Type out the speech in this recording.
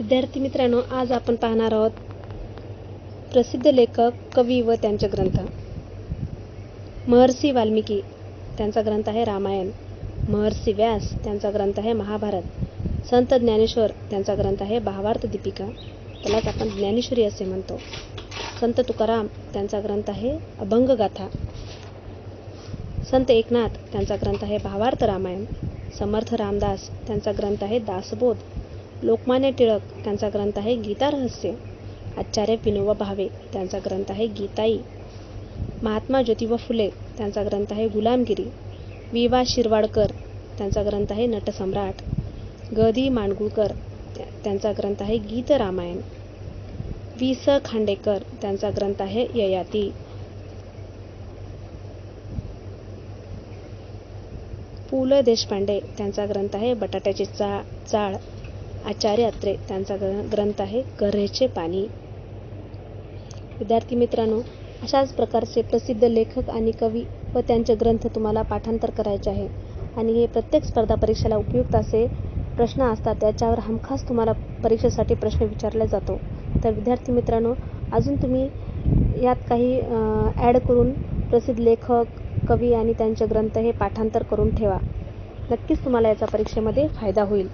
विद्यार्थी मित्रांनो आज आपण पाहणार आहोत प्रसिद्ध लेखक कवी व त्यांचे ग्रंथ. महर्षी वाल्मिकी त्यांचा ग्रंथ आहे रामायण. महर्षी व्यास त्यांचा ग्रंथ आहे महाभारत. संत ज्ञानेश्वर त्यांचा ग्रंथ आहे भावार्थ दीपिका. त्यालाच आपण ज्ञानेश्वरी असे म्हणतो. संत तुकाराम त्यांचा ग्रंथ आहे अभंगगाथा. संत एकनाथ त्यांचा ग्रंथ आहे भावार्थ रामायण. समर्थ रामदास त्यांचा ग्रंथ आहे दासबोध. लोकमान्य टिळक त्यांचा ग्रंथ आहे गीता रहस्य. आचार्य विनोबा भावे त्यांचा ग्रंथ आहे गीताई. महात्मा ज्योतिबा फुले त्यांचा ग्रंथ आहे गुलामगिरी. वि वा. शिरवाडकर त्यांचा ग्रंथ आहे नटसम्राट. ग. दी माडगुळकर त्यांचा ग्रंथ आहे गीत रामायण. वि स. खांडेकर त्यांचा ग्रंथ आहे ययाती. पु. ल. देशपांडे त्यांचा ग्रंथ आहे बटाट्याची चा चाळ. आचार्य अत्रे त्यांचा ग्र ग्रंथ आहे गर्हेचे पाणी. विद्यार्थी मित्रांनो अशाच प्रकारचे प्रसिद्ध लेखक आणि कवी व त्यांचे ग्रंथ तुम्हाला पाठांतर करायचे आहे. आणि हे प्रत्येक स्पर्धा परीक्षेला उपयुक्त असे प्रश्न असतात त्याच्यावर हमखास तुम्हाला परीक्षेसाठी प्रश्न विचारला जातो. तर विद्यार्थी मित्रांनो अजून तुम्ही यात काही ॲड करून प्रसिद्ध लेखक कवी आणि त्यांचे ग्रंथ हे पाठांतर करून ठेवा. नक्कीच तुम्हाला याचा परीक्षेमध्ये फायदा होईल.